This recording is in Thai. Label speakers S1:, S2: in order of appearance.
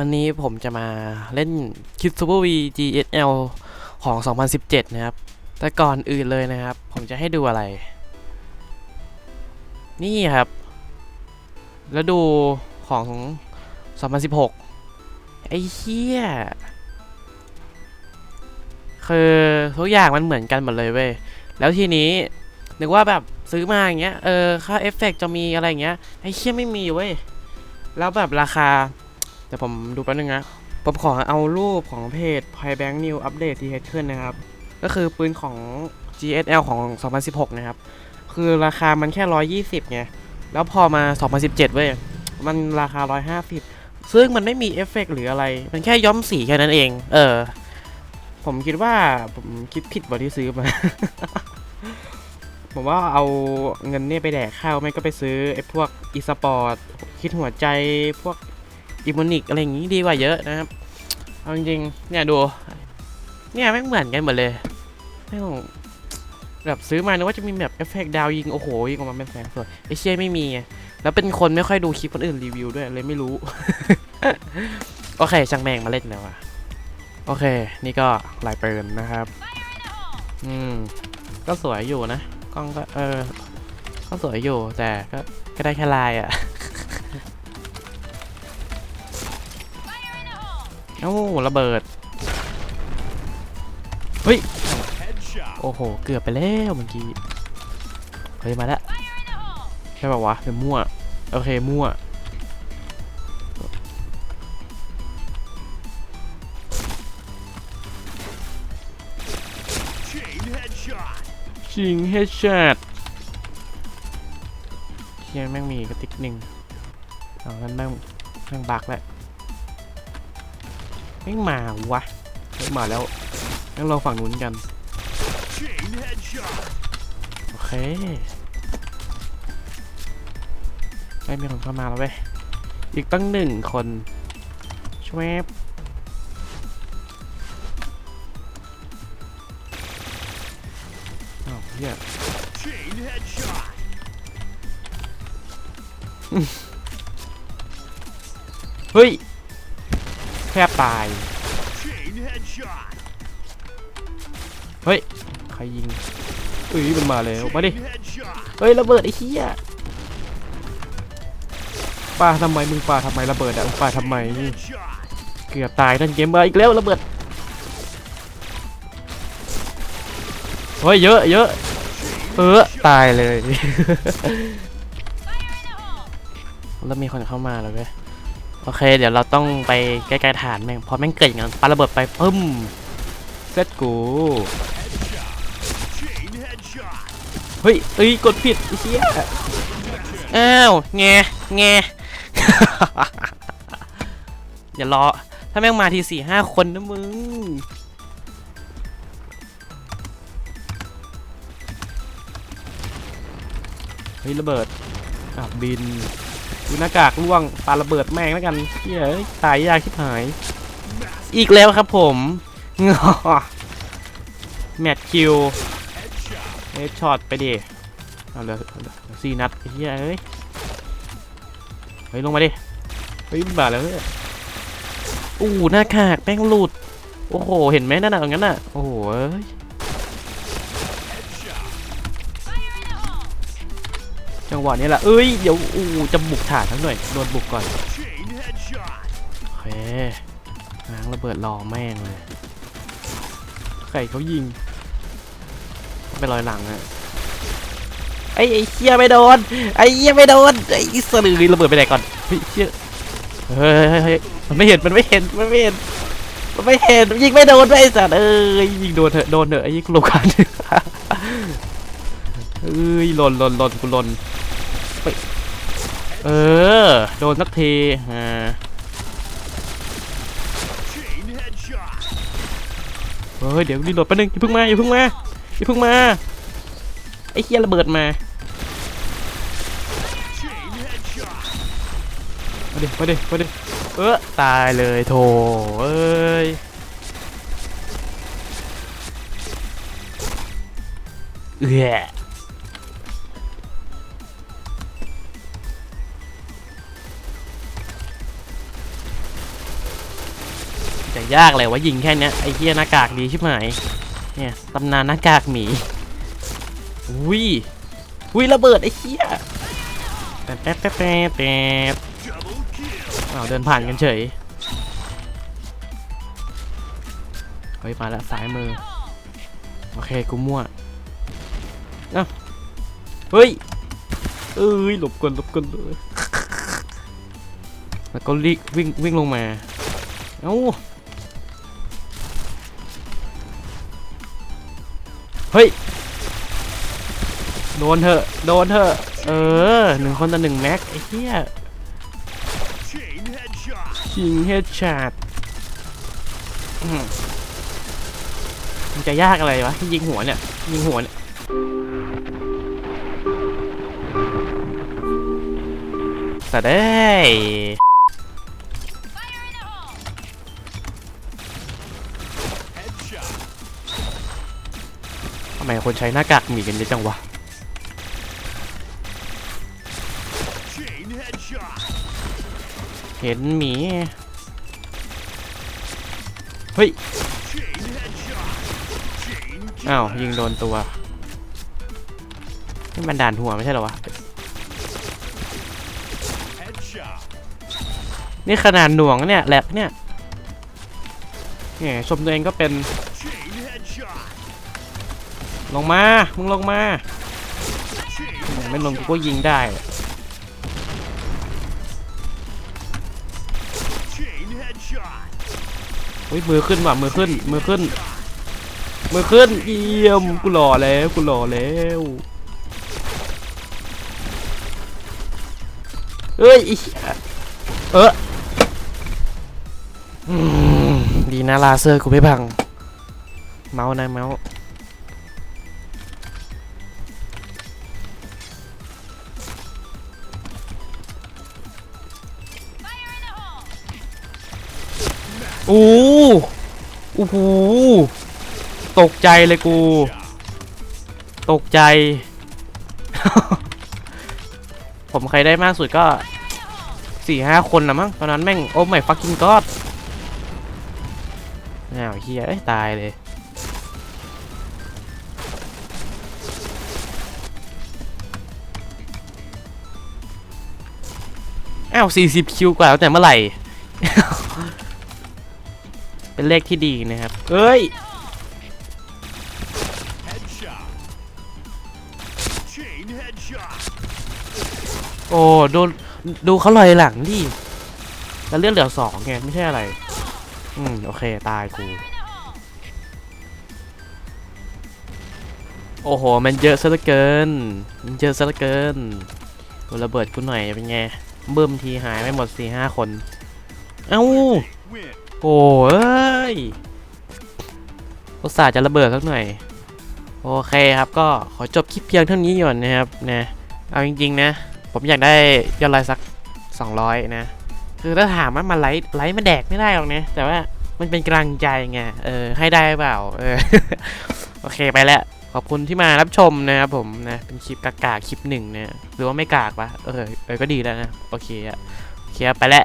S1: วันนี้ผมจะมาเล่นคิดซูเปอร์วี GSL ของ 2017 นะครับ แต่ก่อนอื่นเลยนะครับ ผมจะให้ดูอะไร นี่ครับ แล้วดูของ 2016 ไอ้เหี้ย คือทุกอย่างมันเหมือนกันหมดเลยเว้ย แล้วทีนี้ นึกว่าแบบซื้อมาอย่างเงี้ย เออ ค่าเอฟเฟกต์จะมีอะไรอย่างเงี้ย ไอ้เชี่ยไม่มีเว้ย แล้วแบบราคา เดี๋ยวผมดูแป๊บนึงนะ ผมขอเอารูปของเพจ p y Bank New Update ที่เขึ้นนะครับ ก็คือปืนของ GSL ของ 2016 นะครับ คือราคามันแค่ 120 ไง แล้วพอมา 2017 เว้ย มันราคา 150 ซึ่งมันไม่มีเอฟเฟกต์หรืออะไร มันแค่ย้อมสีแค่นั้นเอง เออ ผมคิดว่าผมคิดผิดว่าที่ซื้อมา ผมว่าเอาเงินเนี่ยไปแดกข้าวไม่ก็ไปซื้อไอ้พวกอีสปอร์ตคิดหัวใจพวก อิมอนิกอะไรอย่างงี้ดีกว่าเยอะนะครับเอาจริงๆเนี่ยดู เนี่ยไม่เหมือนกันหมดเลยไม่งแบบซื้อมานึกว่าจะมีแบบเอฟเฟกต์ดาวยิงโอ้โหยิงออกมาเป็นแสงสวยไอเชี่ยไม่มีแล้วเป็นคนไม่ค่อยดูคลิปคนอื่นรีวิวด้วยเลยไม่รู้ โอเคช่างแมงมาเล่นแล้วอะโอเค นี่ก็ลายปืนนะครับ อืม ก็สวยอยู่นะ กล้องก็เออ ก็สวยอยู่แต่ก็ก็ได้แค่ลายอะ โอ้ระเบิด เฮ้ย โอ้โห เกือบไปแล้วเมื่อกี้ เฮ้ย มาแล้วใช่ป่าวะเป็นมั่ว โอเค มั่ว
S2: Chain headshot.
S1: ชิงเฮดช็อตเฮียแม่งมีกระติกหนึ่งเอางั้นแม่งแม่งบักแล้ว ม่งมาวะไม่มาแล้วงั้นเราฝั่งนู้นกัน โอเคไม่มีคนเข้ามาแล้วเว้ย อีกตั้งหนึ่งคนชวบอ้าวเฮียเฮ้ย แทบตาย
S2: Chain headshot.
S1: เฮ้ย ใครยิงเอ้ยมันมาแล้วมาดิ
S2: Chain headshot.
S1: เฮ้ยระเบิดไอ้เหี้ยปาทำไมมึงปาทำไมระเบิดอะมึงปาทำไม
S2: Headshot.
S1: เกือบตายนั่นเกมมาอีกแล้วระเบิด เฮ้ยเยอะเยอะเออตายเลย แล้วมีคนเข้ามาแล้วเว้ย โอเค เดี๋ยวเราต้องไปใกล้ๆฐานแม่งพอแม่งเกิดอย่างนั้นปาระเบิดไปปึ้มเซตกูเฮ้ยเอ้ยกดผิดไอ้เชี่ยอ้าวแงแงอย่ารอ ถ้าแม่งมาทีสี่ห้าคนนะมึงเฮ้ยระเบิดอะบิน ดูหน้ากากล่วงปาระเบิดแม่งแล้วกันเฮ้ยเอ้ยตายยากชิบหาย อีกแล้วครับผมงอแมตช์คิวเอ้ยช็อตไปดิเอาเหลือสี่นัดเหี้ยเอ้ยเฮ้ยลงมาดิเฮ้ยมาแล้วเนี่ยอู้หน้ากากแป้งหลุด โอ้โห เห็นไหมนั่นน่ะงั้นน่ะ โอ้โห จังหวะนี้แหละ เอ้ย เดี๋ยวอู้จะบุกฐานทั้งหน่อย โดนบุกก่อน
S2: Chain headshot.
S1: โอเคง้างระเบิดรอแม่งเลยใครเขายิงไปลอยหลังอะไอ้ไอ้เชี่ยไม่โดน ไอ้เชี่ยไม่โดน ไอ้สลือระเบิดไปไหนก่อนเฮ้ยเชี่ยเฮ้ยเฮ้ยมันไม่เห็น มันไม่เห็น มันไม่เห็น มันไม่เห็น ยิงไม่โดนไอ้สัตว์เอ้ย ยิงโดนเถอะ โดนเถอะ ไอ้ยิงกูหลบกันเอ้ยหล่นหล่นหล่นกูหล่น ไปเออ โดนสักทีอ่าเฮ้ยเดี๋ยวรีโหลดแป๊บนึงอย่าเพิ่งมาอย่าเพิ่งมาอย่าเพิ่งมาไอ้เฮียระเบิดมา
S2: Chain headshot.
S1: มาดิมาดิมาดิเออตายเลยโถเอ้ยเออ จะยากเลยว่ายิงแค่นี้ไอ้เหี้ยหน้ากากดีชิบหายเนี่ยตำนานหน้ากากหมีอุ้ยอุ้ยระเบิดไอ้เหี้ยแป๊บแป๊บแป๊บแป๊บแป๊บ
S2: Double kill.
S1: อ้าเดินผ่านกันเฉยเฮ้ยมาแล้วซ้ายมือโอเคกูมั่วเอ้าเฮ้ยเอ้ยหลบก่อนหลบก่อนเลยแล้วก็รีบวิ่งวิ่งลงมา เอ้า เฮ้ย โดนเถอะ โดนเถอะ เออหนึ่งคนต่อหนึ่งแม็กไอ้เหี้ย
S2: Chain headshot.
S1: ยิงเฮดชาร์ดมันจะยากอะไรวะ ยิงหัวเนี่ย ยิงหัวเนี่ยแต่ได้ คนใช้หน้ากากหมีกันเยอะจังวะเห็นหมี เฮ้ย อ้าว ยิงโดนตัว นี่มันด่านหัวไม่ใช่เหรอวะ นี่ขนาดหน่วงเนี่ยแหลกเนี่ยเนี่ยชมตัวเองก็เป็น ลงมา มึงลงมา ไม่ลงกูก็ยิงได้ เฮ้ยมือขึ้นว่ะมือขึ้น มือขึ้น มือขึ้นเยี่ยมกูหล่อแล้วกูหล่อแล้วเอ้ยเออดีนะลาเซอร์กูไม่พัง เมาส์นะเมาส์ อ้โอ้โหตกใจเลยกู ตกใจ ผมใครได้มากสุดก็สี่ห้าคนนะมั้งตอนนั้นแม่ง โอ้ไม่ฟักกิ้งก็อดอ้าวเฮียเอ้ย ตายเลยอ้าว40 คิวกว่าตั้งแต่เมื่อไหร่ เป็นเลขที่ดีนะครับ เอ้ย
S2: Headshot. Chain headshot.
S1: โอ้ดูดูเขาลอยหลังดิแล้วเลือดเหลือสองไงไม่ใช่อะไร อืม โอเค ตายกู โอ้โห มันเยอะซะเหลือเกิน มันเยอะซะเหลือเกินดูระเบิดกูหน่อยเป็นไงเบิ่มทีหายไปหมดสี่ห้าคน เอ้า
S2: Win.
S1: โอ้เอ้ยอุตส่าห์จะระเบิดสักหน่อย โอเคครับก็ขอจบคลิปเพียงเท่านี้ก่อนนะครับนะเอาจริงๆนะ ผมอยากได้ยอดไลค์สัก 200 นะ คือถ้าถามว่ามันไลค์ไลค์มันแดกไม่ได้หรอกนะแต่ว่ามันเป็นกำลังใจไงเออให้ได้เปล่าเออโอเคไปแล้วขอบคุณที่มารับชมนะครับผมนะเป็นคลิปกากาคลิปหนึ่งนะหรือว่าไม่กากปะเออเออก็ดีแล้วนะ โอเคอะโอเคอะไปแล้ว